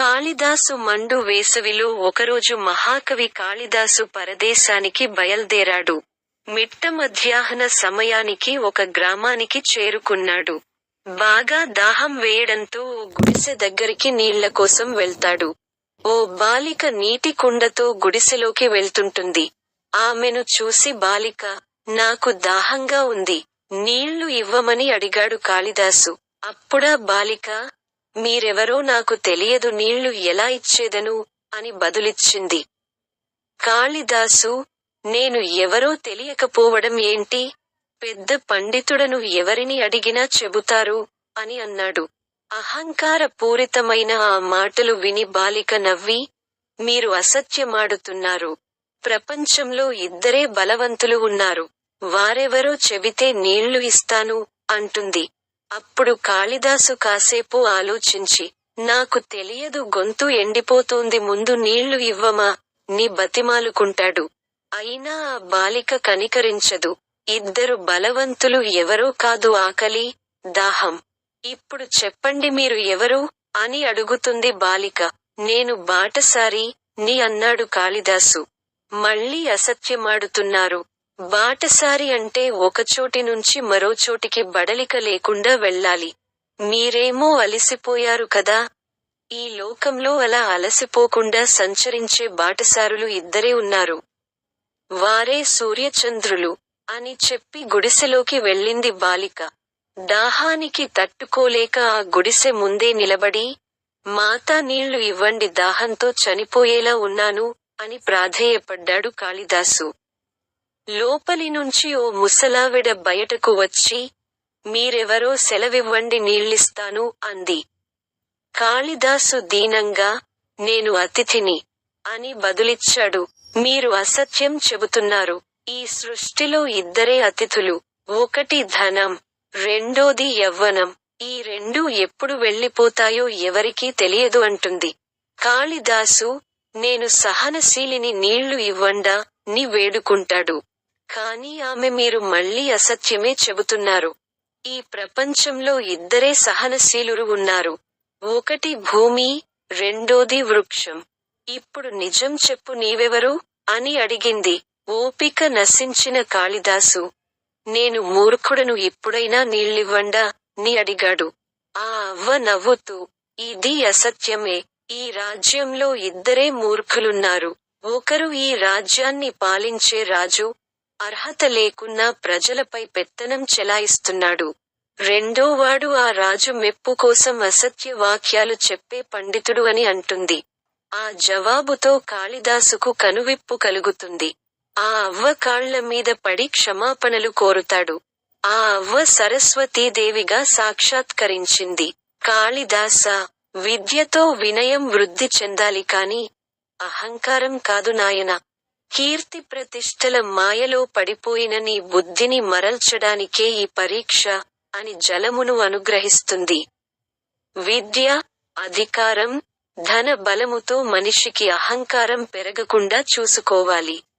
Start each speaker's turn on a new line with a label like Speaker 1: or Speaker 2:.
Speaker 1: కాళిదాసు మండు వేసవిలో ఒకరోజు మహాకవి కాళిదాసు పరదేశానికి బయల్దేరాడు. మిట్ట మధ్యాహ్న సమయానికి ఒక గ్రామానికి చేరుకున్నాడు. బాగా దాహం వేయడంతో ఓ గుడిసె దగ్గరికి నీళ్ళ కోసం వెళ్తాడు. ఓ బాలిక నీటి కుండతో గుడిసెలోకి వెళ్తుంటుంది. ఆమెను చూసి బాలిక, నాకు దాహంగా ఉంది. నీళ్ళు ఇవ్వమని అడిగాడు కాళిదాసు. అప్పుడా బాలిక, మీరెవరో నాకు తెలియదు నీళ్ళు ఎలా ఇచ్చేదను, అని బదులిచ్చింది. కాళిదాసు, నేను ఎవరో తెలియకపోవడం ఏంటి? పెద్ద పండితుడను ఎవరిని అడిగినా చెబుతారు, అని అన్నాడు. అహంకార పూరితమైన ఆ మాటలు విని బాలిక నవ్వి, మీరు అసత్యమాడుతున్నారు. ప్రపంచంలో ఇద్దరే బలవంతులు ఉన్నారు. వారెవరో చెబితే నీళ్ళు ఇస్తాను, అంటుంది. అప్పుడు కాళిదాసు కాసేపు ఆలోచించి, నాకు తెలియదు గొంతు ఎండిపోతోంది ముందు నీళ్ళు ఇవ్వమా, ని బతిమాలుకుంటాడు. అయినా ఆ బాలిక కనికరించదు. ఇద్దరు బలవంతులు ఎవరో కాదు ఆకలి, దాహం. ఇప్పుడు చెప్పండి మీరు ఎవరు? అని అడుగుతుంది బాలిక. నేను బాటసారి, ని అన్నాడు కాళిదాసు. మళ్ళీ అసత్యమాడుతున్నారు. బాటసారి అంటే ఒకచోటి నుంచి మరోచోటికి బడలిక లేకుండా వెళ్ళాలి. మీరేమో అలసిపోయారు కదా? ఈ లోకంలో అలా అలసిపోకుండా సంచరించే బాటసారులు ఇద్దరే ఉన్నారు. వారే సూర్యచంద్రులు, అని చెప్పి గుడిసెలోకి వెళ్ళింది బాలిక. దాహానికి తట్టుకోలేక ఆ గుడిసె ముందే నిలబడి, మాతా నీళ్ళు ఇవ్వండి దాహంతో చనిపోయేలా ఉన్నాను, అని ప్రాధేయపడ్డాడు కాళిదాసు. లోపలి నుంచి ఓ ముసలావిడ బయటకు వచ్చి, మీరెవరో సెలవివ్వండి నీళ్ళిస్తాను, అంది. కాళిదాసు దీనంగా, నేను అతిథిని, అని బదులిచ్చాడు. మీరు అసత్యం చెబుతున్నారు. ఈ సృష్టిలో ఇద్దరే అతిథులు. ఒకటి ధనం, రెండోది యవ్వనం. ఈ రెండూ ఎప్పుడు వెళ్ళిపోతాయో ఎవరికీ తెలియదు అంటుంది. కాళిదాసు, నేను సహనశీలిని నీళ్ళు ఇవ్వండా, ని వేడుకుంటాడు. కానీ ఆమె మీరు మళ్ళీ అసత్యమే చెబుతున్నారు. ఈ ప్రపంచంలో ఇద్దరే సహనశీలురు ఉన్నారు. ఒకటి భూమి, రెండోది వృక్షం. ఇప్పుడు నిజం చెప్పు నీవెవరు? అని అడిగింది. ఓపిక నశించిన కాళిదాసు. నేను మూర్ఖుడను ఇప్పుడైనా నీళ్ళివ్వండా, ని అడిగాడు. ఆ అవ్వ నవ్వుతూ, ఇది అసత్యమే. ఈ రాజ్యంలో ఇద్దరే మూర్ఖులున్నారు. ఒకరు ఈ రాజ్యాన్ని పాలించే రాజు, అర్హత లేకున్నా ప్రజలపై పెత్తనం చెలాయిస్తున్నాడు. రెండోవాడు ఆ రాజు మెప్పు కోసం అసత్య వాక్యాలు చెప్పే పండితుడు అని అంటుంది. ఆ జవాబుతో కాళిదాసుకు కనువిప్పు కలుగుతుంది. ఆ అవ్వ కాళ్ళ మీద పడి క్షమాపణలు కోరుతాడు. ఆ అవ్వ సరస్వతీదేవిగా సాక్షాత్కరించింది. కాళిదాస విద్యతో వినయం వృద్ధి చెందాలి కాని, అహంకారం కాదు నాయనా. కీర్తి ప్రతిష్టల మాయలో పడిపోయిన నీ బుద్ధిని మరల్చడానికే ఈ పరీక్ష, అని జలమును అనుగ్రహిస్తుంది. విద్య, అధికారం, ధన బలముతో మనిషికి అహంకారం పెరగకుండా చూసుకోవాలి.